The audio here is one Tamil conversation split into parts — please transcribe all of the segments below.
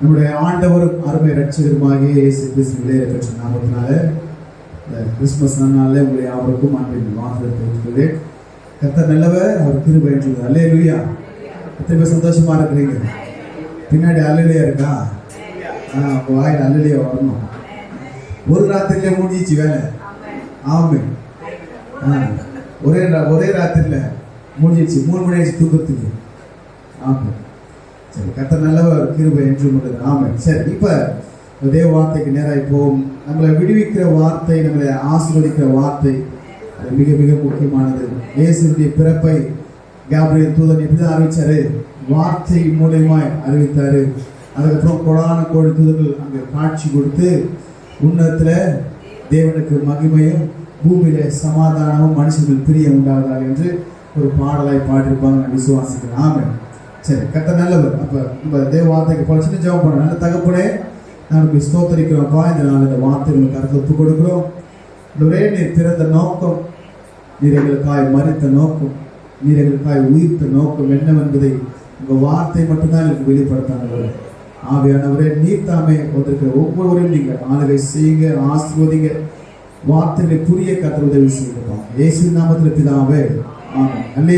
நம்முடைய ஆண்டவரும் அருமை ரட்சகருமாகிய இயேசு கிறிஸ்து பெற்ற நாமத்தினால இந்த கிறிஸ்மஸ் நாளில் உங்களை யாவருக்கும் அன்பின் வாழ்த்து தெரிவித்துள்ளேன் கத்த நல்லவர் அவர் கிருபை என்று அல்லே லுயா எத்தனை பேர் சந்தோஷமா இருக்கிறீங்க? பின்னாடி அல்லலியா இருக்கா? ஆ வாயில் அல்லலியா வரணும். ஒரு ராத்திரில முடிஞ்சிச்சு வேலை. ஆமே ஆ ஒரே ஒரே ராத்திரில முடிஞ்சிச்சு மூணு மணி ஆயிடுச்சு தூக்கத்துக்கு. ஆமாம் சரி கத்த நல்லவர் கிருபை என்று உள்ளது. ஆமாம் சரி இப்போ தேவ வார்த்தைக்கு நேராக போவோம். நம்மளை விடுவிக்கிற வார்த்தை நம்மளை ஆசீர்வதிக்கிற வார்த்தை அது மிக மிக முக்கியமானது. இயேசுடைய பிறப்பை கேப்ரியல் தூதன் எப்படி தான் அறிவிச்சாரு? வார்த்தை மூலியமாய் அறிவித்தாரு. அதுக்கப்புறம் கொடான கோடி தூதர்கள் அங்கே காட்சி கொடுத்து உன்னத்தில் தேவனுக்கு மகிமையும் பூமியில சமாதானமும் மனுஷர்கள் பிரியம் உண்டாவதாக என்று ஒரு பாடலாய் பாடியிருப்பாங்க விசுவாசிக்கிறேன். ஆமாம் சரி கத்த நல்லவர். அப்போ நம்ம தேவ வார்த்தைக்கு பழிச்சுட்டு ஜெபம் பண்ண நல்ல தகப்பனே நான் ஸ்தோத்தரிக்கிறோம்ப்பா இந்த நாள் இந்த வார்த்தைகளை கருத்து ஒப்பு கொடுக்குறோம். ஒரே நீர் பிறந்த நோக்கம் நீர் எங்களுக்காய் மறித்த நோக்கம் நீர் எங்களுக்காய் உயிர்த்த நோக்கம் என்னவென்பதை உங்கள் வார்த்தை மட்டும்தான் எனக்கு வெளிப்படுத்தாங்க ஆவியானவரே நீர் தாமே வந்திருக்கிற ஒவ்வொருவரையும் நீங்கள் ஆளுகை செய்யுங்க ஆசிர்வதிங்க. வார்த்தைகளை புரிய கத்த உதவி செய்யுங்கப்பா. இயேசு நாமத்தில் பிதாவே ஆமாம் அல்லே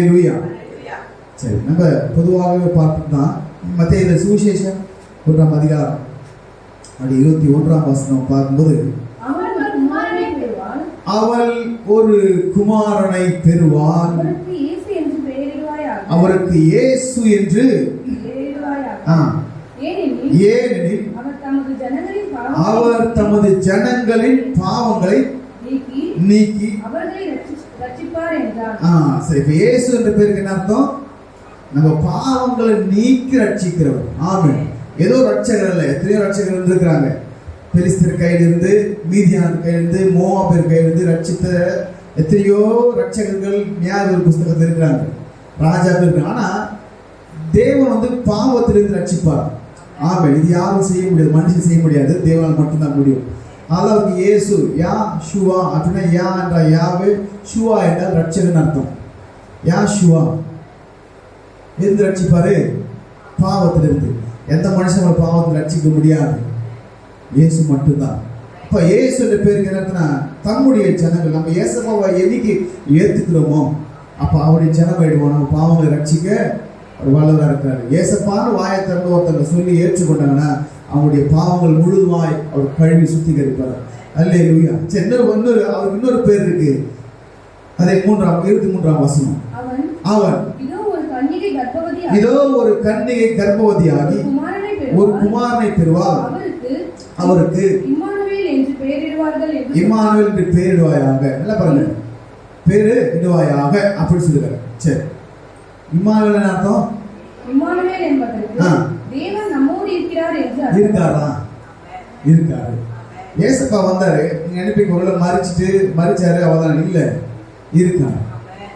சரி நம்ம பொதுவாகவே பார்த்தோம்னா மத்திய இந்த சுவிசேஷம் ஒன்றாம் அதிகாரம் அப்படி இருபத்தி ஒன்றாம் வசனம் பார்க்கும்போது அவள் ஒரு குமாரனை பெறுவான். அவருக்கு இயேசு என்று ஏனெனில் அவர் தமது ஜனங்களின் பாவங்களை நீக்கி ஆ சரி இப்ப இயேசு என்ற பேருக்கு என்ன அர்த்தம்? நம்ம பாவங்களை நீக்கி ரட்சிக்கிறவர். ஆமென். ஏதோ ரட்சகர் இல்லை எத்தனையோ ரட்சகர் இருந்திருக்கிறாங்க. பெலிஸ்தர் கையிலிருந்து மீதியான் கையிலிருந்து மோவாபேர் கையிலிருந்து ரட்சித்த எத்தனையோ ரட்சகர்கள் ஞாபக புஸ்தகத்தில் இருக்கிறாங்க. ராஜாக்கள் இருக்கிறாங்க ஆனால் தேவன் வந்து பாவத்திலிருந்து ரட்சிப்பார். ஆமென். இது யாரும் செய்ய முடியாது மனுஷன் செய்ய முடியாது. தேவனால் மட்டும்தான் முடியும். அதாவது இயேசு யா ஷுவா அப்படின்னா யா என்றால் யாவே ஷுவா என்றால் ரட்சகன் அர்த்தம். யா ஷுவா. இருந்து ரட்சிப்பாரு. பாவத்திலிருந்து. எந்த மனுஷன் பாவத்தை ரட்சிக்க முடியாது? இயேசு மட்டும்தான். இப்ப இயேசு பேருக்கு என்னன்னா தம்முடைய ஜனங்கள் நம்ம இயேசப்பாவை என்னைக்கு ஏத்துக்கிறோமோ அப்ப அவருடைய ஜனம் ஆயிடுவோம் நம்ம பாவங்களை ரட்சிக்க அவர் வல்லவரா இருக்காரு ஏசப்பான்னு வாயை திறந்து ஒருத்தங்க சொல்லி ஏற்றுக்கொண்டாங்கன்னா அவங்களுடைய பாவங்கள் முழுதுமாய் அவர் கழுவி சுத்திகரிப்பார். அல்லே லூயா இன்னொரு இன்னொரு அவருக்கு இன்னொரு பேர் இருக்கு. அதே மூன்றாம் இருபத்தி மூன்றாம் வசனம். அவன் அவன் இதோ ஒரு கன்னிகை கர்ப்பவதி இதோ ஒரு கன்னிகை கர்ப்பவதியாகி ஒரு குமாரனை பெறுவார். அவருக்கு இம்மானுவேல் என்று பேரிடுவாயாக நல்லா பாருங்க. பேரு இடுவாயாக. அப்படி சொல்லுங்க சரி. இம்மானுவேல் என்ன அர்த்தம்? இம்மானுவேல் என்பதற்கு. தேவன் நம்மோடு இருக்கிறார் என்று. இருக்காரா? இருக்காரு. ஏசப்பா வந்தாரு. நீங்க நினைப்பீங்க உள்ள மறிச்சிட்டு மறிச்சாரு அவதான் இல்ல. இருக்காரு.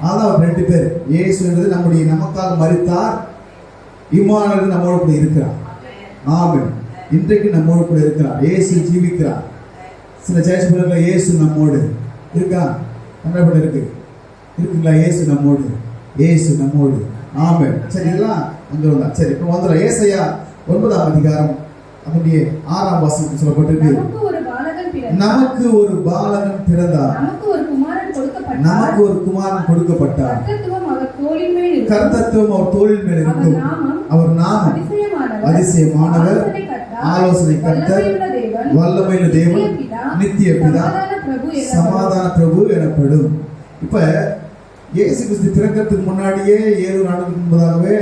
அதான் அவர் ரெண்டு பேர் இயேசுன்றது நம்முடைய நமக்காக மறித்தார் இம்மானுவேல் நம்மோடு கூட இருக்கிறார். ஆமென். இன்றைக்கு நம்மோடு கூட இருக்கிறார். இயேசு ஜீவிக்கிறார். சில சேர்ச்சி பிள்ளைங்கள இயேசு நம்மோடு இருக்கா? கண்டபடி இருக்கு. இருக்குங்களா? இயேசு நம்மோடு. இயேசு நம்மோடு. ஆமென். சரி இதெல்லாம் அங்க வந்தா சரி இப்போ வந்துடும் ஏசையா ஒன்பதாம் அதிகாரம் அதனுடைய ஆறாம் வாசனம் சொல்லப்பட்டிருக்கு. நமக்கு ஒரு பாலகன் பிறந்தார். நமக்கு ஒரு நமக்கு ஒரு குமாரன் கொடுக்கப்பட்டார். கர்த்தத்துவம் அவர் தோளின் மேல் இருக்கும் அவர் நாமம் அதிசயமானவர். ஆலோசனை கர்த்தர். வல்லமையுள்ள தேவன். நித்திய பிதா, சமாதான பிரபு எனப்படும். இப்ப இயேசு கிறிஸ்து பிறக்கிறதுக்கு முன்னாடியே ஏழு நாட்களுக்கு முன்பதாகவே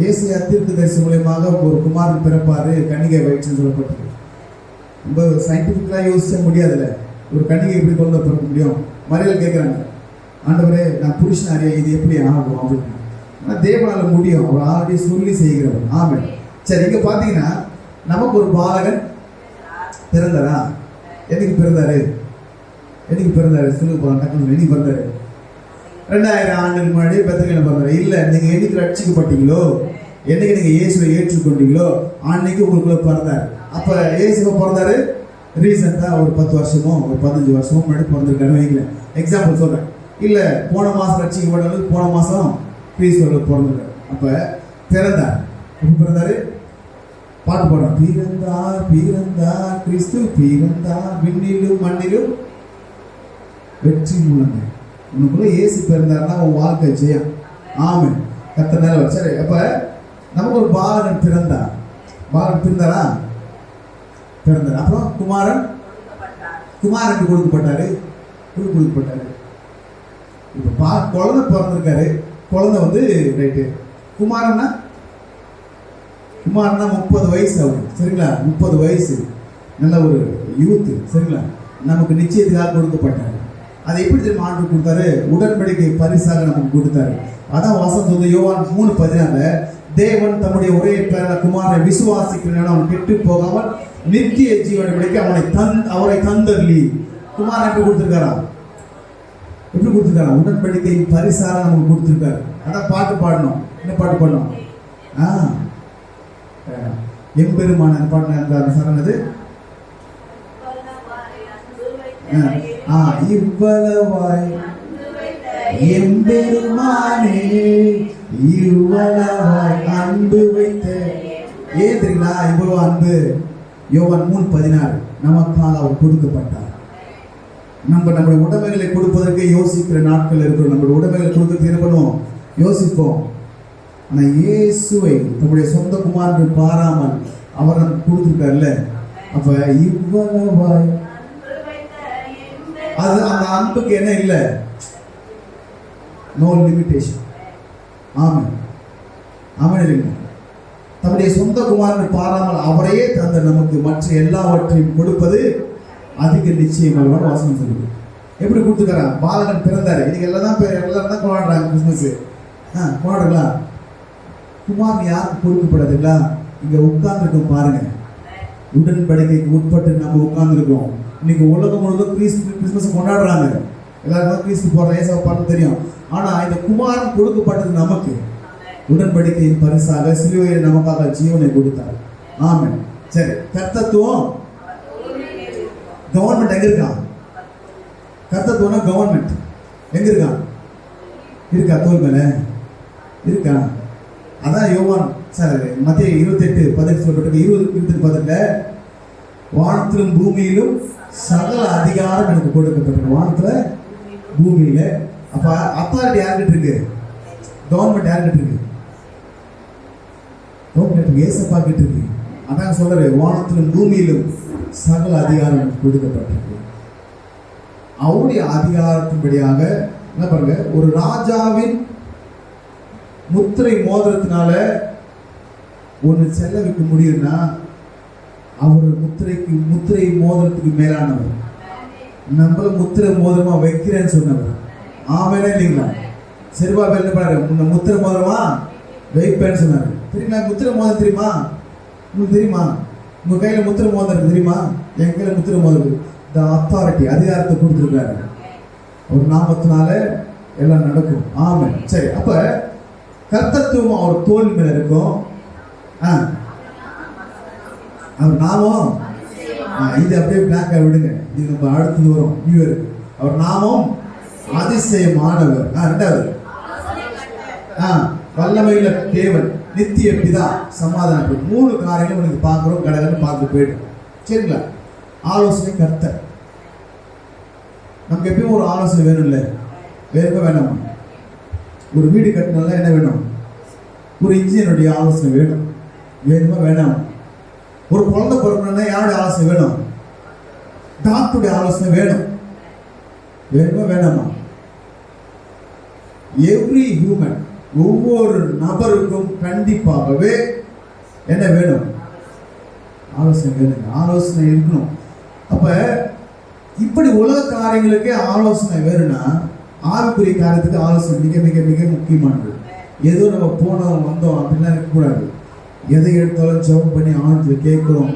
இயேசு தீர்க்க தரிசி மூலியமாக ஒரு குமாரன் பிறப்பாரு. கன்னிகை வயிற்றுன்னு சொல்லப்பட்டது. ரொம்ப சயின்டிஃபிக்கலாக யோசிச்ச முடியாதுல்ல. ஒரு கன்னிகை எப்படி கொண்டு பிறக்க முடியும்? மறையில் கேட்குறாங்க ஆண்டவரே நான் புருஷனாரே இது எப்படி ஆகும் அப்படின்னு. ஆனால் தேவனால முடியும். அவர் ஆல்ரெடி சொல்லி செய்கிறவர். ஆமென். சரி இங்கே பார்த்தீங்கன்னா நமக்கு ஒரு பாலகன் பிறந்தாரா? என்னைக்கு பிறந்தாரு? என்னைக்கு பிறந்தாரு? சொல்லுங்க போகலாம் டக்குனு என்னைக்கு பிறந்தாரு? ரெண்டாயிரம் ஆண்டுக்கு முன்னாடி பெத்தகையில பிறந்தாரு. இல்லை நீங்கள் என்னைக்கு ரட்சிக்கப்பட்டீங்களோ என்னைக்கு நீங்கள் இயேசுவை ஏற்றுக்கொண்டீங்களோ அன்னைக்கு உங்களுக்குள்ள பிறந்தார். அப்போ இயேசுவை பிறந்தாரு? ரீசெண்டாக ஒரு பத்து வருஷமோ ஒரு பதினஞ்சு வருஷமோ முன்னாடி பிறந்திருக்காரு வைங்களேன். எக்ஸாம்பிள் சொல்கிறேன் இல்லை போன மாசம் ரட்சிக்கப்பட்டவங்களுக்கு போன மாதம் கிறிஸ்துவ பிறந்தார். அப்போ திறந்தார் எப்ப பிறந்தார்? பாட்டு பாடுறோம் பிறந்தார் பிறந்தார் கிறிஸ்து பிறந்தார். விண்ணிலும் மண்ணிலும் வெற்றி மூலங்க உனக்குள்ள ஏசி பிறந்தாருன்னா உன் வாழ்க்கை ஜெயம். ஆமை கத்த நேரம் சரி அப்போ நமக்கு ஒரு பாலன் பிறந்தார். பாலன் பிறந்தாரா? பிறந்தார். அப்புறம் குமாரன்? குமாரனுக்கு கொடுக்கப்பட்டாரு. கொடுக்கப்பட்டாரு? இப்போ பா குழந்தை பிறந்திருக்காரு. குழந்தை வந்து ரைட்டு குமாரன்னா? குமாரன்னா முப்பது வயசு அவருக்கு சரிங்களா? முப்பது வயசு. நல்ல ஒரு யூத்து சரிங்களா? நமக்கு நிச்சயத்துக்காக கொடுக்கப்பட்டாரு. அதை எப்படி தெரியுமா ஆண்டு கொடுத்தாரு? உடன்படிக்கை பரிசாக நமக்கு கொடுத்தாரு. அதான் வசனம் சொல்லுது யோவான் மூணு பதினால தேவன் தம்முடைய ஒரே பேர குமாரை விசுவாசிக்கிறவன் அவன் கெட்டு போகாமல் நித்திய ஜீவனை பிடிக்க அவனை தன் அவரை தந்தர்லி குமாரன் எப்படி கொடுத்துருக்காரா எப்படி கொடுத்துருக்காங்க உடன்படிக்கை பரிசாக நமக்கு கொடுத்துருக்காரு. அதான் பாட்டு பாடணும். என்ன பாட்டு பாடணும்? ஆ. எம்பெருமான பாடின சரணது ஆ. இவ்வளவாய் எம்பெருமானே இவ்வளவாய் அன்பு வைத்த ஏன் தெரியுங்களா இவ்வளவு அன்பு யோவன் மூணு பதினாறு. நமக்கால் அவர் கொடுக்கப்பட்டார். நம்ம நம்முடைய உடைமைகளை கொடுப்பதற்கு யோசிக்கிற நாட்கள் இருக்கிறோம். நம்மளுடைய உடைமைகளை கொடுக்கறதுக்கு என்ன பண்ணுவோம்? யோசிப்போம். ஆனால் இயேசுவை நம்முடைய சொந்த குமாரன் பாராமல் அவர் நமக்கு கொடுத்துருக்காருல்ல? அப்ப இவ்வளவாய். அது அந்த அன்புக்கு என்ன இல்லை? நோ லிமிட்டேஷன் ஆமாம் ஆமாம் இல்லைங்க தன்னுடைய சொந்த குமாரனை பாராமல் அவரையே தந்த நமக்கு மற்ற எல்லாவற்றையும் கொடுப்பது அதிக நிச்சயம் வசனம் வாசனம் சொல்லுது எப்படி கொடுத்துக்கிறான் பாலகன் பிறந்தாரு. இன்னைக்கு எல்லாம் தான் பே- எல்லாரும் தான் கொண்டாடுறாங்க கிறிஸ்மஸ் ஆ கொண்டாடுங்களா குமார் யாருக்கு கொடுக்கப்படாதுங்களா இங்க உட்கார்ந்துருக்கோம் பாருங்க. உடன்படிக்கைக்கு உட்பட்டு நம்ம உட்கார்ந்துருக்கோம். இன்னைக்கு உலகம் முழுவதும் கிறிஸ்து கிறிஸ்மஸ் கொண்டாடுறாங்க. எல்லாருக்கும் கிறிஸ்து போடுற ஏசாவை பாட்டு தெரியும். ஆனா இந்த குமாரன் கொடுக்கப்பட்டது நமக்கு. உடன்படிக்கையின் பரிசாக சிலுவையில் நமக்காக ஜீவனை கொடுத்தார். ஆமென். சரி கர்த்தத்துவம் கவர்மெண்ட் எங்க இருக்கான் கர்த்தத்துவம்னா கவர்மெண்ட் எங்க இருக்கான் இருக்கா? தோல் மேல. இருக்கா? அதான் யோவான் சார் மத்திய இருபத்தெட்டு பதினெட்டு சொல்லப்பட்டிருக்கு. இருபது இருபத்தெட்டு பதினெட்டுல வானத்திலும் பூமியிலும் சகல அதிகாரம் எனக்கு கொடுக்கப்பட்டிருக்கு வானத்துல பூமியில. அப்ப அத்தாரிட்டி யார்கிட்ட இருக்கு? கவர்மெண்ட் யார்கிட்ட இருக்கு? கவர்மெண்ட் ஏசப்பா கிட்ட இருக்கு. அதான் சொல்றாரு வானத்திலும் பூமியிலும் சகல அதிகாரம் எனக்கு கொடுக்கப்பட்டிருக்கு. அவருடைய அதிகாரத்தின்படியாக என்ன பாருங்க ஒரு ராஜாவின் முத்திரை மோதிரத்தினால ஒன்று செல்ல வைக்க முடியும்னா அவர் முத்திரைக்கு முத்திரை மோதிரத்துக்கு மேலானவர். நம்மள முத்திரை மோதிரமா வைக்கிறேன்னு சொன்னவர். ஆமேனே இல்லைங்களா? செருபா என்ன உன்னை முத்திரை மோதிரமா வைப்பேன்னு சொன்னார். தெரியுமா? முத்திரை மோதிரம் தெரியுமா? உங்களுக்கு தெரியுமா? உங்க கையில முத்திர மோதிரம் தெரியுமா? என் கையில முத்திர மோதிரம் இருக்கு. இந்த அத்தாரிட்டி அதிகாரத்தை கொடுத்துருக்காரு. ஒரு நாமத்தினால எல்லாம் நடக்கும். ஆமென். சரி அப்ப கர்த்தத்துவம் அவர் தோல் மேல இருக்கும். ஆ. அவர் நாமம்? இது அப்படியே பிளாக்கா விடுங்க. இது நம்ம அடுத்தது வரும் நியூ இயர் அவர் நாமம்? அதிசயமானவர். ஆ, ரெண்டாவது. ஆ வல்லமையுள்ள தேவன். நித்திய பிதா சமாதான மூணு காரியங்களும் உனக்கு பார்க்குறோம் கடகன்னு பார்த்து போயிடும் சரிங்களா? ஆலோசனை கர்த்தர். நமக்கு எப்பயும் ஒரு ஆலோசனை வேணும்ல? வேணுமா வேணாமா? ஒரு வீடு கட்டினால என்ன வேணும்? ஒரு இன்ஜினியருடைய ஆலோசனை வேணும். வேணுமா வேணாமா? ஒரு குழந்தை பிறக்கணும்னா யாருடைய ஆலோசனை வேணும்? டாக்டருடைய ஆலோசனை வேணும். வேணுமா வேணாமா? எவ்ரி ஹியூமன் ஒவ்வொரு நபருக்கும் கண்டிப்பாகவே என்ன வேணும்? ஆலோசனை வேணுங்க. ஆலோசனை இருக்கணும். அப்ப இப்படி உலக காரியங்களுக்கே ஆலோசனை வேணும்னா ஆவிக்குரிய காரியத்துக்கு ஆலோசனை மிக மிக மிக முக்கியமானது. ஏதோ நம்ம போனோம் வந்தோம் அப்படின்லாம் இருக்கக்கூடாது. எதை எடுத்தாலும் ஜெபம் பண்ணி ஆழத்தில் கேட்குறோம்.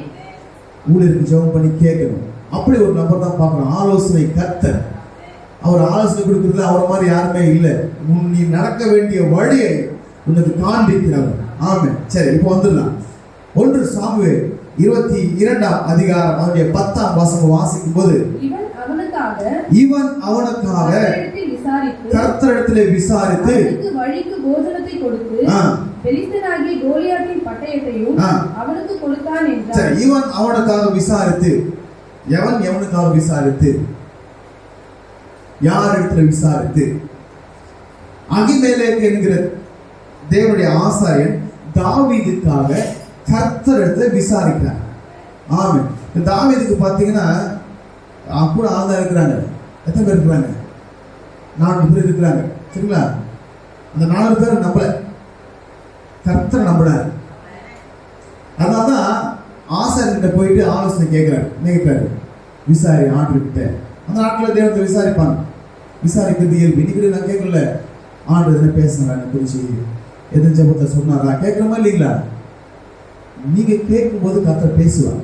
ஊழியருக்கு ஜெபம் பண்ணி கேட்கணும். அப்படி ஒரு நபர் தான் பார்க்குறோம் ஆலோசனை கர்த்தர். அவர் ஆலோசனை கொடுக்கறதுல அவர் மாதிரி யாருமே இல்லை. நீ நடக்க வேண்டிய வழியை உனக்கு காண்பிக்கிறவர். ஆமென். சரி இப்போ வந்துடலாம். ஒன்று சாமுவேல் இருபத்தி இரண்டாம் அதிகாரம் அவருடைய பத்தாம் வசனம் வாசிக்கும் போது இவன் அவனுக்காக கர்த்தரிடத்தில் விசாரித்து வழிக்கு போஜனத்தை கொடுத்து பெலிஸ்தனாகிய கோலியாத்தின் பட்டயத்தையும். அவனுக்கு கொடுத்தான் என்றார். சரி இவன் அவனுக்காக விசாரித்து எவன் எவனுக்காக விசாரித்து? யார் இடத்துல விசாரித்து? அகிமேலேக்கு என்கிற தேவனுடைய ஆசாரியன் தாவீதுக்காக கர்த்தர் இடத்துல விசாரிக்கிறார். ஆமே இந்த தாவீதுக்கு பார்த்தீங்கன்னா கூட ஆள் இருக்கிறாங்க. எத்தனை பேர் இருக்கிறாங்க? நாலு பேர் இருக்கிறாங்க. சரிங்களா? அந்த நாலு பேர் நம்பல. கர்த்தர் நம்பினார். அதனால்தான் ஆசாரிட்ட போயிட்டு ஆலோசனை கேட்குறாரு நினைக்கிறாரு விசாரி ஆண்டு கிட்ட அந்த நாட்டில் தேவத்தை விசாரிப்பாங்க. விசாரிக்கிறது இயல்பு இன்னைக்கு நான் கேட்கல. ஆண்டு எதுனா பேசுனாரா என்னை குறிச்சு எதுவும் ஜபத்தை சொன்னாரா? கேட்குறமா இல்லைங்களா? நீங்க கேட்கும்போது கர்த்தர் பேசுவார்.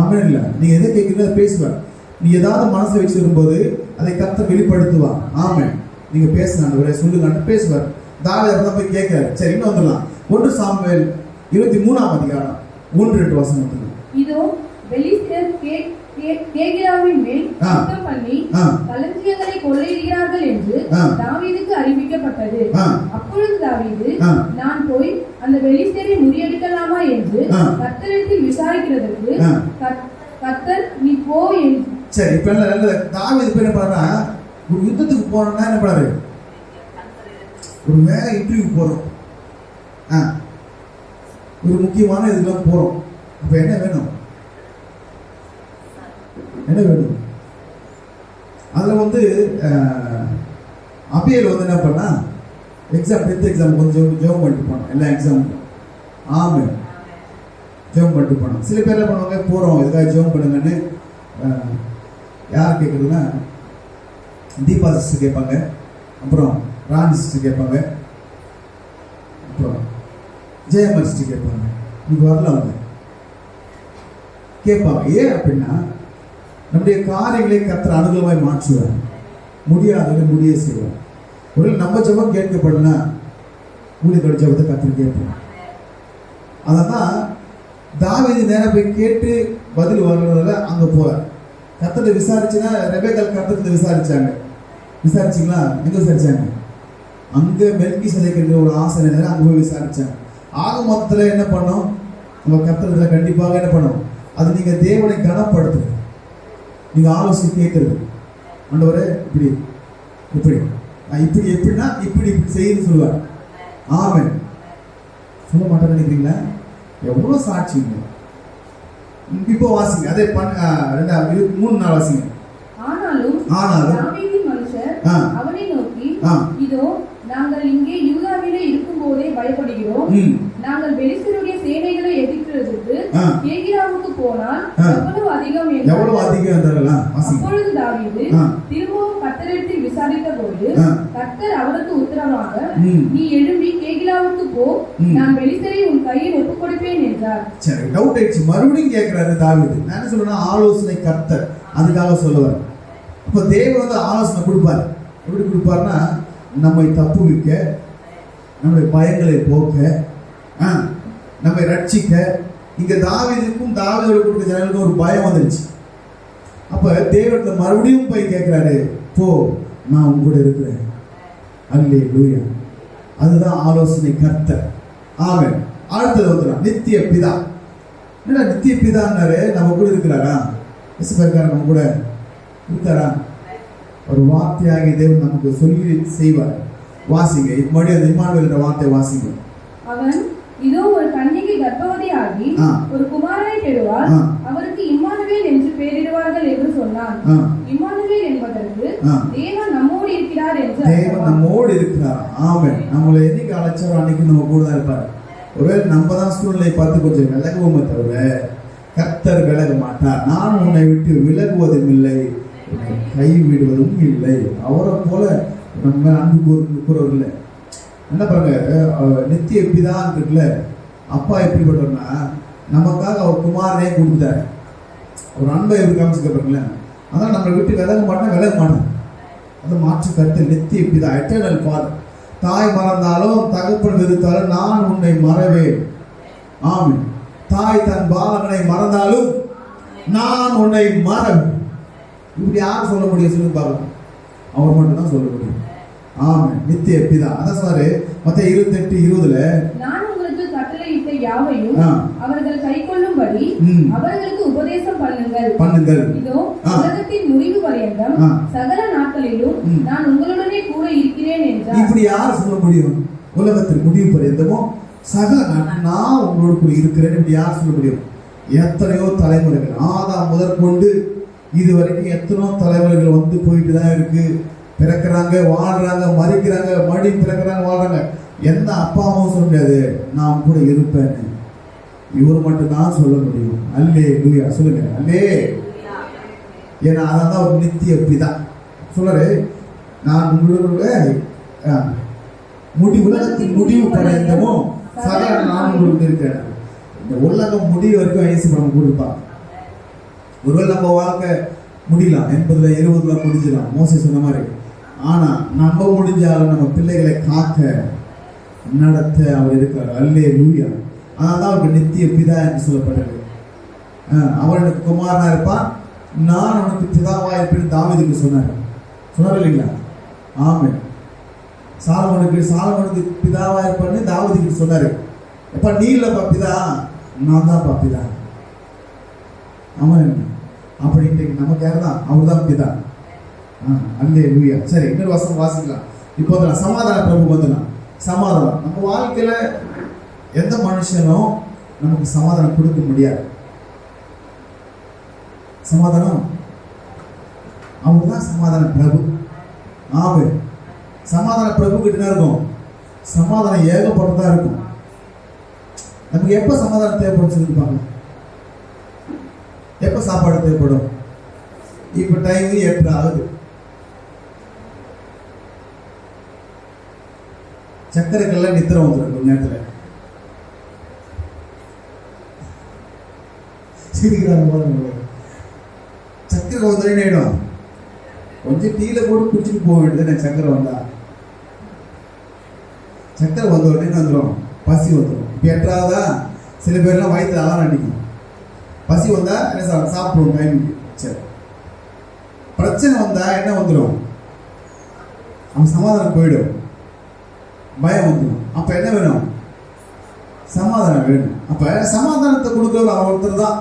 ஆமே இல்லை. நீங்க எதை கேட்கிறீங்களோ அதை பேசுவார். நீ ஏதாவது மனசில் வச்சு அதை கர்த்தர் வெளிப்படுத்துவார். ஆமே நீங்க பேசுனாண்டு சொல்லுங்க பேசுவார். தாவி தான் போய் கேட்கிறாரு. சரி இன்னும் வந்துடலாம். ஒன்று சாமுவேல் இருபத்தி மூணாம் அதிகாரம் ஒன்று ரெண்டு வசனம் வந்துடலாம். இதோ கே- கேகிலாவின் மேல். யுத்தம் பண்ணி களஞ்சியங்களை கொள்ளையிடுகிறார்கள் என்று. தாவீதுக்கு அறிவிக்கப்பட்டது. அப்பொழுது தாவீது. நான் போய் அந்த பெலிஸ்தரை முறியடிக்கலாமா என்று ஆ. கர்த்- கர்த்தர் நீ போ என்று சரி இப்ப என்ன நல்ல தாவீது இப்ப என்ன பண்றா ஒரு யுத்தத்துக்கு போறோம்னா என்ன பண்ணாரு ஒரு வேலை இன்டர்வியூ போறோம். ஒரு முக்கியமான இதுக்கெல்லாம் போறோம். அப்ப என்ன வேணும்? என்ன வேணும்? அதுல வந்து அபியல் வந்து என்ன பண்ணா எக்ஸாம் டென்த் எக்ஸாம் கொஞ்சம் ஜோம் பண்ணிட்டு போனோம் எல்லா எக்ஸாமுக்கும் ஆமாம் ஜெபம் பண்ணிட்டு போனோம் சில பேர் என்ன பண்ணுவாங்க போகிறோம் இதுக்காக ஜெபம் பண்ணுங்கன்னு யார் கேட்குறதுன்னா தீபா சிஸ்டர் கேட்பாங்க. அப்புறம் ராணி சிஸ்டர் கேட்பாங்க. அப்புறம் ஜெயமல் சிஸ்டர் கேட்பாங்க. இன்னைக்கு வரல அவங்க. கேட்பாங்க. ஏன் அப்படின்னா நம்முடைய காரியங்களை கத்திர அனுகூலமாய் மாற்றுவார். முடியாதவரை முடிய செய்வார். ஒருவேளை நம்ம ஜபம் கேட்கப்படனா ஊழியர்களோட ஜபத்தை கத்திர கேட்போம். அதான் தாவீது நேரம் போய் கேட்டு பதில் வர்றதுல அங்கே போகிறார் கத்தத்தை விசாரிச்சுன்னா ரெபேக்கால் கத்தத்தை விசாரிச்சாங்க. விசாரிச்சிங்களா? எங்கே விசாரிச்சாங்க? அங்கே மெல்கி சதைக்கிற ஒரு ஆசை நேரம் அங்கே போய் விசாரிச்சாங்க. ஆக மொத்தத்தில் என்ன பண்ணோம்? நம்ம கத்தத்துல கண்டிப்பாக என்ன பண்ணோம்? அது நீங்கள் தேவனை கனப்படுத்துங்க. நீங்க ஆலோசனை கேட்கறது. ஆண்டவரே இப்படி இப்படி. நான் இப்படி எப்படின்னா இப்படி இப்படி செய்யுன்னு சொல்லுவார். ஆமென். சொல்ல மாட்டேன்னு நினைக்கிறீங்களா? எவ்வளோ சாட்சிங்க. இப்போ வாசிங்க. அதே ஆ, ரெண்டாவது மூணு நாள் வாசிங்க. ஆனாலும் ஆனாலும் அவனை நோக்கி இதோ நாங்கள் இங்கே யூதாவிலே இருக்கும்போதே பயப்படுகிறோம். ம். நாங்கள் ஆ கேகிராவுக்கு போனால். எவ்வளவு அதிகம். எவ்வளவு அதிகம் வாசிங்க அப்பொழுது தாவீது. திரும்பவும் கர்த்தரிடத்தில் விசாரித்த போது ஆ. கர்த்தர் அவருக்கு உத்தரவாக நீ எழும்பி கேகிலாவுக்கு போ. நான் பெலிஸ்தரை உன் கையில் ஒப்புக் கொடுப்பேன் என்றார் சரி டவுட் ஆயிடுச்சு மறுபடியும் கேட்கிறாரு தாவீது நான் என்ன சொல்றேன்னா ஆலோசனை கர்த்தர் அதுக்காக சொல்லுவார் அப்போ தேவன் வந்து ஆலோசனை கொடுப்பார் எப்படி கொடுப்பார்னா நம்மை தப்புவிக்க நம்முடைய பயங்களை போக்க நம்மை ரட்சிக்க இங்க தாவிதுக்கும் தாவீதோட கொடுத்த ஜனங்களுக்கும் ஒரு பயம் வந்துருச்சு. அப்ப தேவனத்துல மறுபடியும் போய் கேட்கிறாரு போ நான் உங்க கூட இருக்கிறேன். அல்லே லூயா அதுதான் ஆலோசனை கர்த்தர். ஆமன். அடுத்தது வந்துடும் நித்திய பிதா. என்னடா நித்திய பிதான்னாரு? நம்ம கூட இருக்கிறாரா? இசுபர்கார் நம்ம கூட இருக்காரா ஒரு வார்த்தையாகி தேவன் நமக்கு சொல்லி செய்வார். வாசிங்க. மறுபடியும் அந்த இம்மானுவேல் வார்த்தை வாசிங்க. அவன் இதோ ஒரு கன்னிகை கர்ப்பவதியாகி ஆ. ஒரு குமாரனை பெறுவார். அவருக்கு இம்மானுவேல் என்று பெயரிடுவார்கள் என்று சொன்னான். ஆ, இம்மானுவேல் என்பதற்கு. தேவன் நம்மோடு இருக்கிறார் என்று தேவன். நம்மோடு இருக்கிறார். ஆமென். நம்மளை என்னைக்கு அழைச்சாரோ அன்னைக்கு நம்ம கூட தான் இருப்பார். ஒருவேளை நம்ம தான் சூழ்நிலையை பார்த்து கொஞ்சம் விலகுவோமே தவிர கர்த்தர் விலக மாட்டார். நான் உன்னை விட்டு விலகுவதும் இல்லை. கைவிடுவதும் இல்லை. அவரை போல நம்ம அன்பு கூறு கூறவர் இல்லை என்ன பாருங்க அஹ், நித்திய பிதான் இருக்குல்ல அப்பா எப்படிப்பட்டவர்னா நமக்காக அவர் குமாரனே கொடுத்தார் ஒரு அன்பை எப்படி காமிச்சுக்க அதான் நம்மளை விட்டு விலக மாட்டேன் விலக மாட்டேன். அது மாற்று கருத்து நித்திய பிதா எட்டர்னல் ஃபாதர் தாய் மறந்தாலும் தகப்பன் வெறுத்தாலும் நான் உன்னை மறவேன். ஆமென். தாய் தன் பாலகனை மறந்தாலும் நான் உன்னை மறவேன். இப்படி யார் சொல்ல முடியும்? சொல்லுங்க பார்க்கலாம் அவர் மட்டும்தான் சொல்ல முடியும். ஆமென். நித்திய பிதா. அதான் சொன்னாரு மத்த இருபத்தெட்டு இருபதுல நான் உங்களுக்கு கட்டளையிட்ட யாவையும். அவர்கள் கைக்கொள்ளும்படி. அவர்களுக்கு உபதேசம் பண்ணுங்கள். பண்ணுங்கள். இதோ. உலகத்தின் முடிவு பரியந்தம். சகல நாட்களிலும். நான் உங்களுடனே கூட இருக்கிறேன் என்றார். இப்படி யார் சொல்ல முடியும்? உலகத்தில் முடிவு பரியந்தமோ? சகல நாட்கள் நான் உங்களோடு கூட இருக்கிறேன். இப்படி யார் சொல்ல முடியும்? எத்தனையோ தலைமுறைகள். ஆதாம் முதற்கொண்டு இது வரைக்கும் எத்தனையோ தலைமுறைகள் வந்து போயிட்டு தான் இருக்கு. பிறக்கிறாங்க வாழ்றாங்க மறிக்கிறாங்க மறுபடியும் பிறக்கிறாங்க வாழ்றாங்க. எந்த அப்பா அம்மாவும் சொல்ல முடியாது. நான் கூட இருப்பேன்னு இவர் மட்டும் தான் சொல்ல முடியும். அல்லே லூயா சொல்லுங்க. அல்லே. ஏன்னா அதான் தான் ஒரு நித்திய பிதா சொல்றாரு நான் உங்களோட முடி உலகத்தின் முடிவு படைந்தமோ சகல நான் உங்களுக்கு இருக்கிறேன் இந்த உலகம் முடிவு வரைக்கும் ஐசி படம் கொடுப்பான் ஒருவேளை நம்ம வாழ்க்கை முடியலாம். எண்பதுல இருபதுல முடிஞ்சிடலாம். மோசம் சொன்ன மாதிரி. ஆனால் நம்ம முடிஞ்சாலும் நம்ம பிள்ளைகளை காக்க நடத்த அவர் இருக்கிறார். அல்லே லூயா அதான் அவருக்கு நித்திய பிதா என்று சொல்லப்பட்டது. ஆ, அவர் எனக்கு குமாரனா இருப்பான் நான் உனக்கு பிதாவா இருப்பேன் தாவீதுக்கு சொன்னார். சொன்னார் இல்லைங்களா? ஆமே சாலமனுக்கு சாலமனுக்கு பிதாவா இருப்பான்னு தாவீதுக்கு சொன்னார். எப்ப நீ இல்லைப்பா பிதா. நான் தான் பிதா. அவன் அப்படி இன்றைக்கு நமக்கு யார் தான் அவர் தான் பிதா. ஆ, அல்லே லூயா சரி இன்னொரு வசனம் வாசிக்கலாம். இப்போ வந்து சமாதான பிரபு வந்துடலாம். சமாதானம். நம்ம வாழ்க்கையில் எந்த மனுஷனும் நமக்கு சமாதானம் கொடுக்க முடியாது. சமாதானம்? அவங்க தான் சமாதான பிரபு. ஆவு சமாதான பிரபு கிட்ட இருக்கும்? சமாதானம் ஏகப்பட்டதாக இருக்கும். நமக்கு எப்போ சமாதானம் தேவைப்படும் சொல்லியிருப்பாங்க எப்போ சாப்பாடு தேவைப்படும்? இப்போ டைம் எட்டு ஆகுது சக்கரைக்கெல்லாம் நித்திர வந்துடும் கொஞ்ச நேரத்தில். சிரிக்கிறாங்க பாருங்க சக்கரை வந்துடும் ஆயிடும்? கொஞ்சம் டீல போட்டு குடிச்சிட்டு போக வேண்டியது சக்கரை வந்தா. சக்கரை வந்த உடனே வந்துடும் பசி வந்துடும் இப்போ எட்டாவதா சில பேர்லாம் வயிற்று அலாரம் அடிக்கும். பசி வந்தா என்ன சாப்பிட சாப்பிடுவோம் டைமுக்கு சரி. பிரச்சனை வந்தா என்ன வந்துடும் அவன் சமாதானம் போயிடும். பயம் வந்துடும் அப்போ என்ன வேணும்? சமாதானம் வேணும். அப்போ சமாதானத்தை கொடுக்குறவர் அவர் ஒருத்தர் தான்.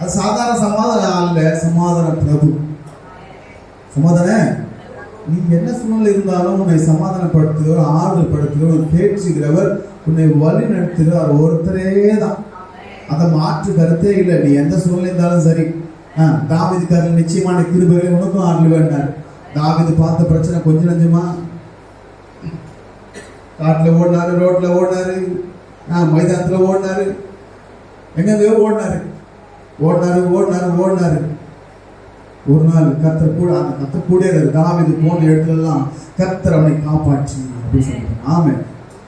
அது சாதாரண சமாதானம் அல்ல சமாதான பிரபு. சமாதான? நீ என்ன சூழ்நிலை இருந்தாலும் உன்னை சமாதானப்படுத்துகிறவர் ஆறுதல் படுத்துகிறவர் பேச்சுகிறவர் உன்னை வழி நடத்துகிறவர் ஒருத்தரே தான். அதை மாற்று கருத்தே இல்லை. நீ எந்த சூழ்நிலை இருந்தாலும் சரி. ஆ, தாவீதுக்காரர் நிச்சயமான கிருபைகளை உனக்கும் ஆறுதல் வேண்டார் தாவிது பார்த்த பிரச்சனை கொஞ்சம் நஞ்சமாக காட்டுல ஓடினாரு ரோட்ல ஓடினாரு மைதானத்துல ஓடினாரு. எங்கெங்கயோ ஓடினாரு? ஓடினாரு ஓடினாரு ஓடினாரு. ஒரு நாள் கத்தர் கூட அந்த கத்தர் கூட தாவிது போன இடத்துலலாம் கத்தர் அவனை காப்பாற்றி அப்படின்னு சொல்றாங்க ஆமே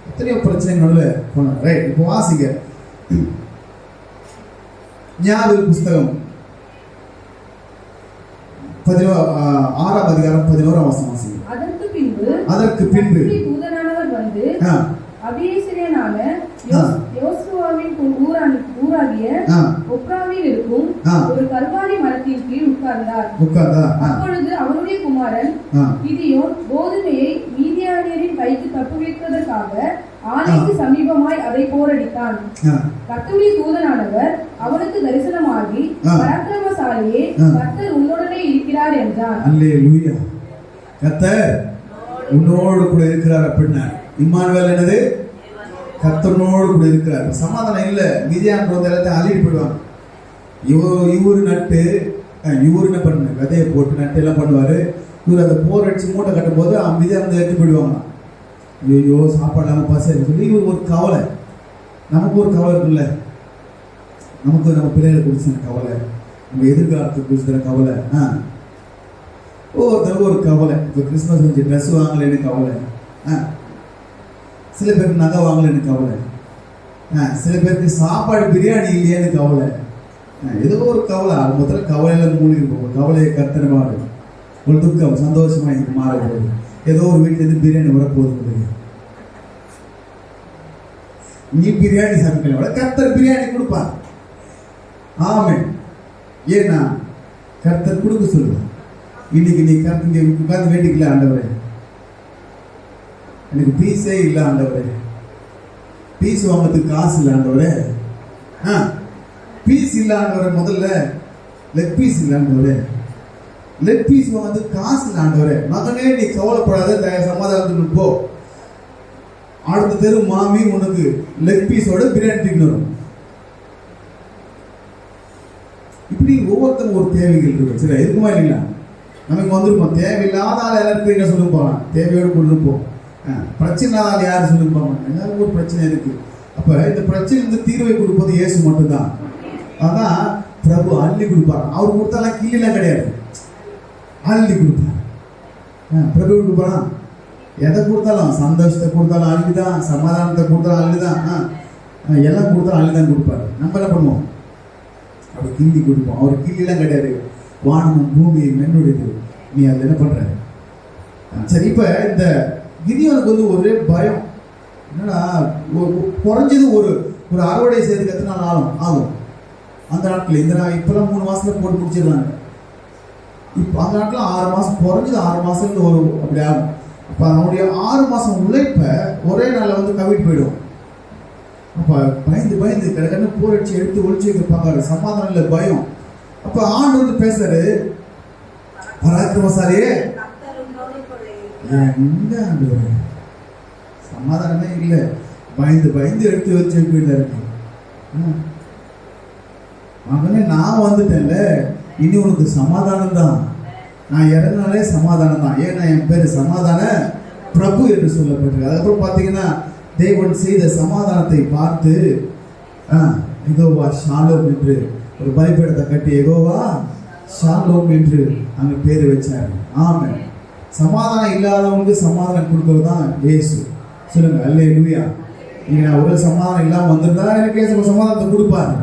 எத்தனையோ பிரச்சனை நடுவில் போனார். ரைட் இப்போ வாசிங்க. ஞாபக புஸ்தகம் பதினோ ஆறாம் அதிகாரம் பதினோராம் வசனம் வாசிங்க. அதற்கு பின்பு அதற்கு பின்பு கர்த்தருடைய தூதனானவர் வந்து ஆ, அபியேசரியனான ஆ. யோசுவாவின் ஊரான் ஊராகிய ஒப்ராவில் இருக்கும். ஒரு கர்வாலி மரத்தின் கீழ் உட்கார்ந்தார். அப்பொழுது அவருடைய குமாரன் கிதியோன் கோதுமையை மீதியானியரின் கைக்கு தப்புவிப்பதற்காக ஆலைக்கு சமீபமாய் அதை போரடித்தான். கர்த்தருடைய தூதனானவர் அவனுக்கு தரிசனமாகி. பராக்கிரமசாலியே. கர்த்தர் உன்னுடனே இருக்கிறார் என்றார் கத்தர் உன்னோடு கூட இருக்கிறார் அப்படின்னா இம்மானுவேல் என்னது? கத்தனோடு கூட இருக்கிறார். சமாதானம் இல்லை. மீதியான வந்து எல்லாத்தையும் அள்ளிட்டு போயிடுவாங்க. இவர் இவரு நட்டு அஹ், இவரு என்ன பண்ணு விதையை போட்டு நட்டு எல்லாம் பண்ணுவார். இவர் அதை போர் அடிச்சு மூட்டை கட்டும் போது அவன் மீதியா எடுத்து போயிடுவாங்க ஐயோ சாப்பாடு இல்லாமல் சொல்லி இவர் ஒரு கவலை. நமக்கு ஒரு கவலை இருக்குல்ல நமக்கு நம்ம பிள்ளைகளை குறிச்சு கவலை? நம்ம எதிர்காலத்துக்கு குறிச்சு கவலை? ஆ. ஒவ்வொருத்தருக்கும் ஒரு கவலை. இப்போ கிறிஸ்மஸ் வந்து ட்ரெஸ் வாங்கலைன்னு கவலை. ஆ. சில பேருக்கு நகை வாங்கலைன்னு கவலை. ஆ சில பேருக்கு சாப்பாடு பிரியாணி இல்லையேன்னு கவலை. ஆ, ஏதோ ஒரு கவலை. அது மொத்தம் கவலையில் மூழ்கி போகும். கவலையை கத்தனை மாறு ஒரு துக்கம் சந்தோஷமா எனக்கு மாற போகுது ஏதோ ஒரு வீட்டிலேருந்து பிரியாணி வரப்போகுது உங்களுக்கு. நீ பிரியாணி சமைக்கல. கர்த்தர் பிரியாணி கொடுப்பார். ஆமே ஏன்னா கர்த்தர் கொடுக்க சொல்லுவார். இன்னைக்கு நீ கர்த்தர் உட்காந்து வேண்டிக்கல ஆண்டவரே. எனக்கு பீஸே இல்லை ஆண்டவரே. பீஸ் வாங்குறதுக்கு காசு இல்லை ஆண்டவரே. ஆ பீஸ் இல்லை ஆண்டவரே முதல்ல. லெக் பீஸ் இல்லை ஆண்டவரே. லெக் பீஸ் வாங்குறதுக்கு காசு இல்லை ஆண்டவரே. மகனே நீ கவலைப்படாத தய சமாதானத்துக்கு போ. அடுத்த தெரு மாமி உனக்கு லெக் பீஸோட பிரியாணி தூக்கிட்டு வரும். இப்படி ஒவ்வொருத்தரும் ஒரு தேவைகள் இருக்கு. சரி இருக்குமா இல்லைங்களா? நமக்கு வந்திருப்போம் தேவையில்லாத ஆள் எல்லாருக்கும் என்ன சொல்லுங்க போகலாம் தேவையோடு கொண்டு போ பிரச்சனை இல்லாத யார் சொல்லுங்க ஒரு பிரச்சனை இருக்கு. அப்போ இந்த பிரச்சனை தீர்வை கொடுப்பது இயேசு மட்டும்தான். அதான் பிரபு அள்ளி கொடுப்பார். அவர் கொடுத்தாலாம் கீழெல்லாம் கிடையாது. அள்ளி கொடுப்பார். ஆ, பிரபு கொடுப்பாரா எதை கொடுத்தாலும் சந்தோஷத்தை கொடுத்தாலும் அள்ளிதான் சமாதானத்தை கொடுத்தாலும் அள்ளிதான். ஆ, எல்லாம் கொடுத்தாலும் அள்ளிதான் கொடுப்பாரு. நம்ம என்ன பண்ணுவோம்? அப்படி கிள்ளி கொடுப்போம். அவர் கிள்ளிலாம் கிடையாது. வானமும் பூமியும் என்னுடையது. நீ அதில் என்ன பண்ணுற ஆ, சரி இப்போ இந்த கிதியோனுக்கு வந்து ஒரே பயம். என்னடா குறைஞ்சது ஒரு ஒரு அறுவடை செய்யறதுக்கு எத்தனை நாள் ஆகும். ஆகும் அந்த நாட்கள் இந்த நாள் இப்போலாம் மூணு மாசத்துல போட்டு முடிச்சிடுறாங்க. இப்போ அந்த நாட்டில் ஆறு மாசம் குறைஞ்சது ஆறு மாசத்துல ஒரு அப்படி ஆகும். அப்போ அவனுடைய ஆறு மாசம் உழைப்ப ஒரே நாளில் வந்து கவிட்டு போயிடும். அப்போ பயந்து பயந்து கிடக்கன்னு போரடிச்சு எடுத்து ஒழிச்சு வைக்கப்பாங்க சமாதானம் இல்லை பயம். அப்போ ஆண்டு வந்து பேசுறாரு பராக்கிரமசாலியே எங்க ஆண்டவரே சமாதானமே இல்லை. பயந்து பயந்து எடுத்து வச்சு வீட்டில் வேண்டியதா இருக்கு மகனே நான் வந்துட்டேன்ல. இனி உனக்கு சமாதானம் தான். நான் இறங்கினாலே சமாதானம் தான். ஏன்னா என் பேர் சமாதான பிரபு என்று சொல்லப்பட்டிருக்கு. அதுக்கப்புறம் பார்த்தீங்கன்னா தேவன் செய்த சமாதானத்தை பார்த்து ஆ, எகோவா ஷாலோம் என்று ஒரு பலிப்படத்தை கட்டி எகோவா ஷாலோம் என்று அங்கே பேர் வச்சார். ஆமாம் சமாதானம் இல்லாதவங்களுக்கு சமாதானம் கொடுக்கறது தான் ஏசு சொல்லுங்க அல்ல லூயா நீங்கள் நான் ஒரு சமாதானம் இல்லாமல் வந்திருந்தா எனக்கு ஏசு சமாதானத்தை கொடுப்பாரு.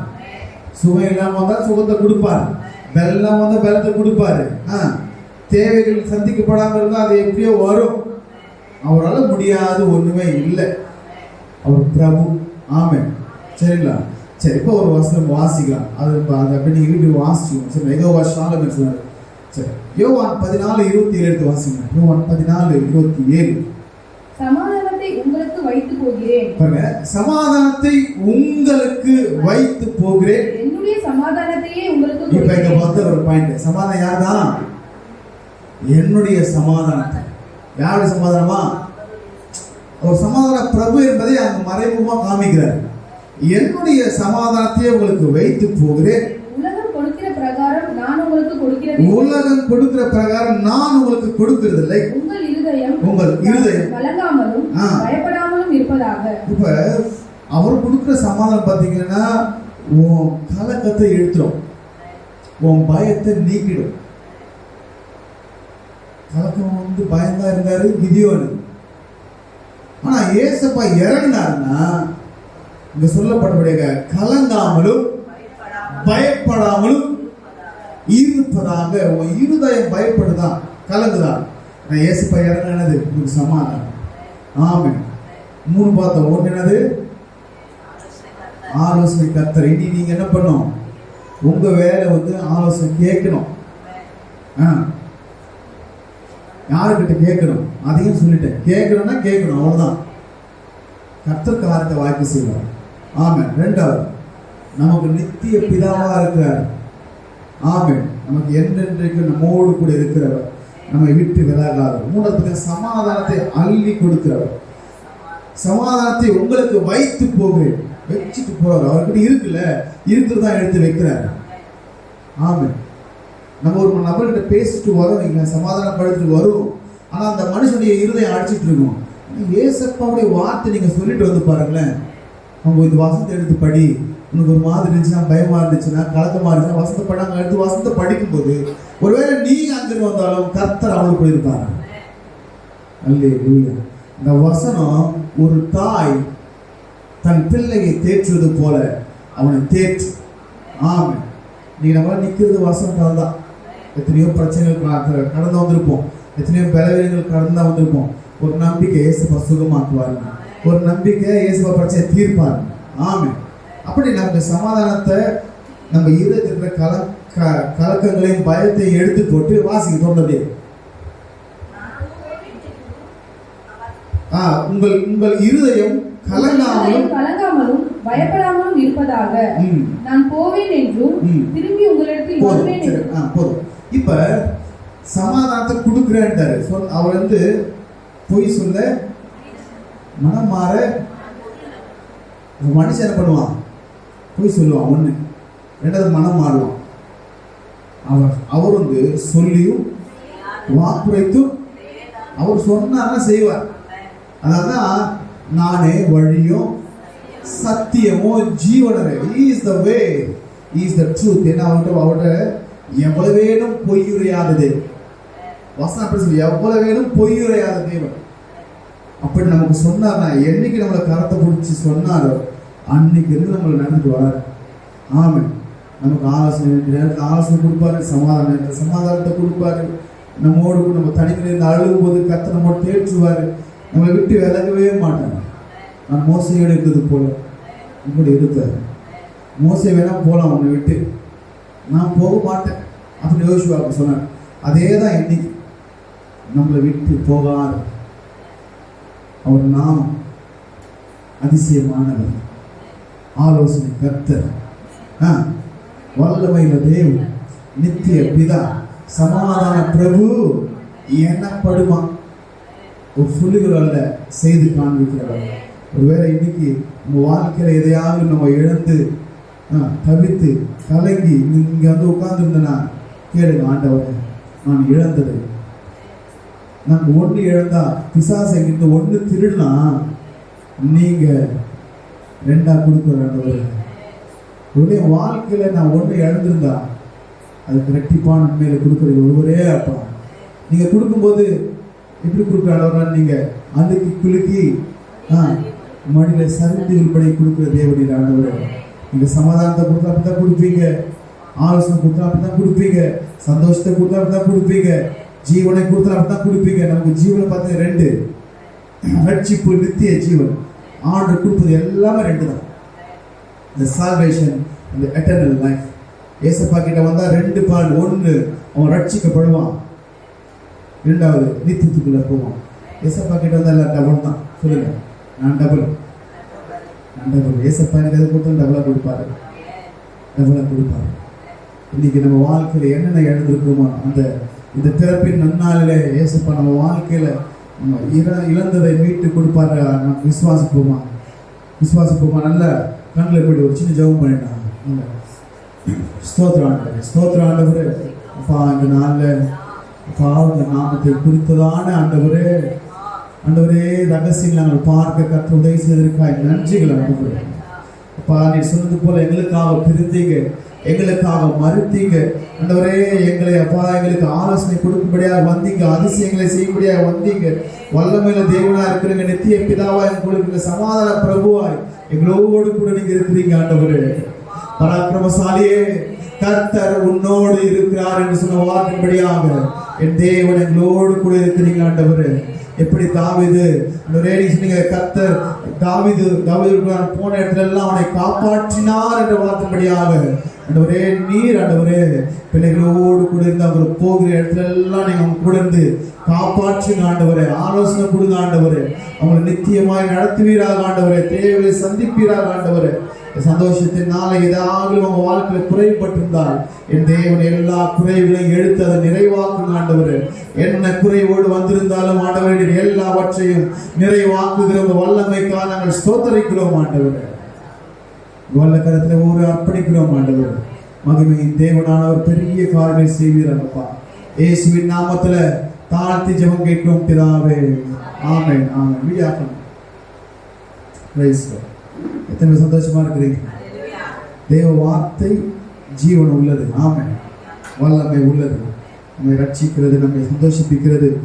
சுகம் இல்லாமல் வந்தால் சுகத்தை கொடுப்பார். வெள்ளம் வந்தால் வெள்ளத்தை கொடுப்பாரு. ஆ, தேவைகள் சந்திக்கப்படாமல் இருந்தால் அது எப்படியோ வரும். அவரால் முடியாது ஒன்றுமே இல்லை. அவர் பிரபு. ஆமே சரிங்களா? சரி இப்போ ஒரு வசனம் வாசிக்கலாம். அது இப்ப அதை அப்படி நீங்கள் வீட்டுக்கு வாசிக்கணும் சரி ஏதோ வருஷம் சொன்னாரு. சரி. யோவான் பதினாலு இருபத்தி ஏழு எடுத்து வாசிங்க. யோவான் பதினாலு இருபத்தி ஏழு சமாதானத்தை உங்களுக்கு வைத்து போகிறேன். பாருங்க. சமாதானத்தை உங்களுக்கு வைத்து போகிறேன். என்னுடைய சமாதானத்தையே உங்களுக்கு இப்ப இங்க. பார்த்த ஒரு பாயிண்ட் சமாதானம் யார் தான் என்னுடைய சமாதானத்தை. யாருடைய சமாதானமா? ஒரு சமாதான பிரபு என்பதை அங்க மறைமுகமா காமிக்கிறார். என்னுடைய சமாதானத்தை உங்களுக்கு வைத்து போகிறேன் உலகம் கொடுக்கிற பிரகாரம் நான் உங்களுக்கு கொடுக்கிறது உலகம் கொடுக்கிற பிரகாரம் நான் உங்களுக்கு கொடுக்கிறதில்லை உங்கள் இருதயம் உங்கள் இருதயம். கலங்காமலும். பயப்படாமலும் இருப்பதாக. இப்ப அவர் கொடுக்கிற சமாதானம் பார்த்தீங்கன்னா உன் கலக்கத்தை எடுத்துரும் உன் பயத்தை நீக்கிடும். கலக்கம் வந்து பயந்தா இருந்தாரு கிதியோனு ஆனா ஏசப்பா இறங்கினாருன்னா இங்க சொல்லப்படக்கூடிய கலங்காமலும் பயப்படாமலும் இருப்பதாக உன் இருதயம் பயப்படுதான் கலங்குதான் நான் ஏசப்பா என்னது உங்களுக்கு சமாதானம். ஆமே மூணு பார்த்தோம் ஒன்று என்னது ஆலோசனை கர்த்தர். இனி நீங்க என்ன பண்ணும் உங்க வேலை வந்து ஆலோசனை கேட்கணும். ஆ. யாருக்கிட்ட கேட்கணும்? அதையும் சொல்லிட்டேன். கேட்கணும்னா கேட்கணும் அவ்வளோதான் கர்த்தர் காரியத்தை வாய்ப்பு செய்வார். ஆமாம் ரெண்டாவது நமக்கு நித்திய பிதாவாக இருக்கிறார். ஆமேன். நமக்கு என்றென்றைக்கும் நம்மோடு கூட இருக்கிறவர். நம்மை விட்டு விலகாதவர். மூணாவது சமாதானத்தை அள்ளி கொடுக்கிறவர். சமாதானத்தை உங்களுக்கு வைத்து போகிறேன். வச்சுட்டு போறாரு. அவர்கிட்ட இருக்குல்ல? இருக்கிறது தான் எடுத்து வைக்கிறாரு. ஆமென். நம்ம ஒரு நபர்கிட்ட பேசிட்டு வரோம். இல்லை சமாதானப்படுத்திட்டு வரும். ஆனால் அந்த மனுஷனுடைய இருதயம் அடிச்சிட்டு இருக்கும். ஏசப்பாவுடைய வார்த்தை நீங்கள் சொல்லிட்டு வந்து பாருங்களேன். அவங்க இந்த வாசத்தை எடுத்து படி. உனக்கு ஒரு மாதிரி இருந்துச்சுன்னா பயமா இருந்துச்சுன்னா கலக்கமா இருந்துச்சுன்னா வசந்த படம் எடுத்து படிக்கும் படிக்கும்போது ஒருவேளை நீ அங்கிருந்து வந்தாலும் கர்த்தர் அவளுக்கு போயிருப்பாங்க அல்லேலூயா. இந்த வசனம் ஒரு தாய் தன் பிள்ளையை தேற்றுவது போல அவனை தேற்று. ஆமை நீ நம்ம நிற்கிறது வசனத்தால் தான் எத்தனையோ பிரச்சனைகள் கடந்து வந்திருப்போம். எத்தனையோ பலவீனங்கள் கடந்து வந்திருப்போம். ஒரு நம்பிக்கை இயேசுபா சுகமாக்குவாருங்க ஒரு நம்பிக்கை இயேசுபா பிரச்சனை தீர்ப்பாரு. ஆமை அப்படி நமக்கு சமாதானத்தை நம்ம இருக்கிற கல கலக்கங்களையும் பயத்தையும் எடுத்து போட்டு வாசிக்க தோணுது அப்படியே ஆ உங்கள் உங்கள் இருதயம் கலங்காமலும் கலங்காமலும் பயப்படாமலும் இருப்பதாக. நான் போவேன் என்றும். திரும்பி உங்களிடத்தில் வருவேன் போதும். இப்ப சமாதானத்தை கொடுக்குறேன்ட்டாரு அவர் வந்து பொய் சொல்ல மனம் மாற மனுஷன் என்ன பண்ணுவான். போய் சொல்லுவான் ஒன்று ரெண்டாவது மனம் மாறுவான் அவர் அவர் வந்து சொல்லியும் வாக்குரைத்தும் அவர் சொன்னார்னா செய்வார். அதான் நானே வழியும் சத்தியமோ ஜீவனரே is the way is the truth என்ன அவர்கிட்ட அவர்கிட்ட எவ்வளவு வேணும் பொய்யுரையாத தேவன். வசனம் அப்படி சொல்லி எவ்வளவு வேணும் பொய்யுரையாத தேவன். அப்படி நமக்கு சொன்னார்னா என்னைக்கு நம்மளை கரத்தை பிடிச்சி சொன்னாரோ அன்னைக்கு இருந்து நம்மளை நடந்துட்டு வராரு. ஆமென். நமக்கு ஆலோசனை நேரத்தில் ஆலோசனை கொடுப்பாரு சமாதான நேரத்தில் சமாதானத்தை கொடுப்பாரு. நம்மோடு கூட நம்ம தனிமையில் இருந்து அழுகும் போது கத்தை நம்மோடு தேற்றுவார். நம்மளை விட்டு விலகவே மாட்டாங்க நான் மோசையோடு இருக்கிறது போல. உங்களோட இருப்பார் மோசை வேணால் போகலாம் உன்னை விட்டு. நான் போக மாட்டேன். அப்படின்னு யோசிவா அப்படி சொன்னார். அதே தான் இன்னைக்கு. நம்மளை விட்டு போகாது. அவர் நாம் அதிசயமானவர். ஆலோசனை கர்த்தர். ஆ, வல்லமையில தேவ் நித்திய பிதா சமாதான பிரபு எனப்படுமா? ஒரு சொல்லுகள் அல்ல செய்து காண்பிக்கிறவர். ஒருவேளை இன்னைக்கு நம்ம வாழ்க்கையில் எதையாவது நம்ம இழந்து ஆ, தவித்து கலங்கி இங்கே வந்து உட்கார்ந்துருந்தேன்னா கேளுங்க ஆண்டவரே நான் இழந்தது. நான் ஒன்று இழந்தா பிசாசை இந்த ஒன்று திருடினா? நீங்கள் ரெண்டாக கொடுக்குற ஆண்டவரே உடைய வாழ்க்கையில் நான் ஒன்று இழந்திருந்தா அதுக்கு ரெட்டிப்பான நன்மையில கொடுக்குறது ஒருவரே அப்பா. நீங்கள் கொடுக்கும்போது எப்படி கொடுக்குற அளவுனா நீங்கள் அழுக்கி குலுக்கி ஆ மடியில் சரிந்து விற்பனை கொடுக்குற தேவனின் ஆண்டவர். நீங்கள் சமாதானத்தை கொடுத்தா அப்படிதான் கொடுப்பீங்க. ஆலோசனை கொடுத்தா அப்படிதான் கொடுப்பீங்க. சந்தோஷத்தை கொடுத்தா அப்படிதான் கொடுப்பீங்க. ஜீவனை கொடுத்தா அப்படிதான் கொடுப்பீங்க. நமக்கு ஜீவனை பார்த்து ரெண்டு. ரட்சிப்பு நித்திய ஜீவன். ஆண்டு கொடுத்தது எல்லாமே ரெண்டு தான் இந்த சால்வேஷன் இந்த எட்டர்னல் லைஃப் ஏசப்பா கிட்ட வந்தால் ரெண்டு பால் ஒன்று அவன் ரட்சிக்கப்படுவான். ரெண்டாவது நித்தியத்துக்குள்ள போவான். ஏசப்பா கிட்ட வந்தால் எல்லாம் டபுள் தான். சொல்லுங்க. நான் டபுள் நான் டபுள் ஏசப்பா எனக்கு எதை கொடுத்தாலும் டபுளாக கொடுப்பாரு. டபுளாக கொடுப்பாரு. இன்னைக்கு நம்ம வாழ்க்கையில் என்னென்ன இழந்திருக்கோமோ அந்த இந்த பிறப்பின் நன்னாளில ஏசப்பா நம்ம வாழ்க்கையில் இழந்ததை மீட்டு கொடுப்பாரு? நம்ம விசுவாசிப்போமா? விசுவாசிப்போமா? நல்ல கண்ணில் போய் ஒரு சின்ன ஜெபம் பண்ணிட்டான் ஸ்தோத்திர ஆண்டவர் ஸ்தோத்திர ஆண்டவர். அப்பா இந்த நாளில் அப்பா உங்க நாமத்தை குறித்ததான ஆண்டவரே. ஆண்டவரே ரகசியம் நாங்கள் பார்க்க கற்று உதவி செய்திருக்காய். நன்றிகள் ஆண்டவரே. அப்பா நீ சொன்னது போல எங்களுக்காக பிரிந்தீங்க எங்களுக்காக மறுத்தீங்க. ஆண்டவரே எங்களை அப்பா எங்களுக்கு ஆலோசனை கொடுக்கும்படியாக வந்தீங்க அதிசயங்களை செய்யும்படியாக வந்தீங்க. வல்லமையில தேவனா இருக்கிறீங்க நித்திய பிதாவா எங்களுக்கு சமாதான பிரபுவாய் எங்களோடு கூட நீங்க இருக்கிறீங்க ஆண்டவரே. பராக்கிரமசாலியே கர்த்தர் உன்னோடு இருக்கிறார் என்று சொன்ன வாக்கின்படியாக என் தேவன் எங்களோடு கூட இருக்கிறீங்க ஆண்டவரே. எப்படி தாவிது? ரேடி சொன்னீங்க கத்தர் தாவிது தாவிது போன இடத்துல எல்லாம் அவனை காப்பாற்றினார் என்ற வார்த்தைப்படியாக ஒரே நீர் ஆண்டவரே பிள்ளைகளோடு கூட இருந்து அவர் போகிற இடத்துல எல்லாம் நீங்க அவங்க கூட இருந்து காப்பாற்றுங்க ஆண்டவரே. ஆலோசனை கொடுங்க ஆண்டவரே. அவங்களை நித்தியமாய் நடத்துவீராக ஆண்டவரே. தேவையை சந்திப்பீராக ஆண்டவரே. சந்தோஷத்தினால ஏதாவது உங்க வாழ்க்கையில குறைபட்டிருந்தால் என் தேவன் எல்லா குறைகளையும் எடுத்து அதை நிறைவாக்கும் ஆண்டவர். என்ன குறைவோடு வந்திருந்தாலும் ஆண்டவரின் எல்லாவற்றையும் நிறைவாக்குகிற உங்க வல்லமைக்காக நாங்கள் ஸ்தோத்தரிக்கிறோம் ஆண்டவர். வல்லக்கரத்துல ஒரு அர்ப்பணிக்கிறோம் ஆண்டவர். மகிமையின் தேவனானவர் பெரிய காரியங்களை செய்வீராங்கப்பா இயேசுவின் நாமத்துல தாழ்த்தி ஜெபம் கேட்கும் பிதாவே. ஆமை ஆமென். வீடியாக்கம் பிரைஸ் எத்தனை சந்தோஷமா இருக்கிறீங்க? தேவ வார்த்தை ஜீவனம் உள்ளது. ஆமை வல்லமை உள்ளது. நம்மை ரட்சிக்கிறது நம்மை சந்தோஷிப்பிக்கிறது.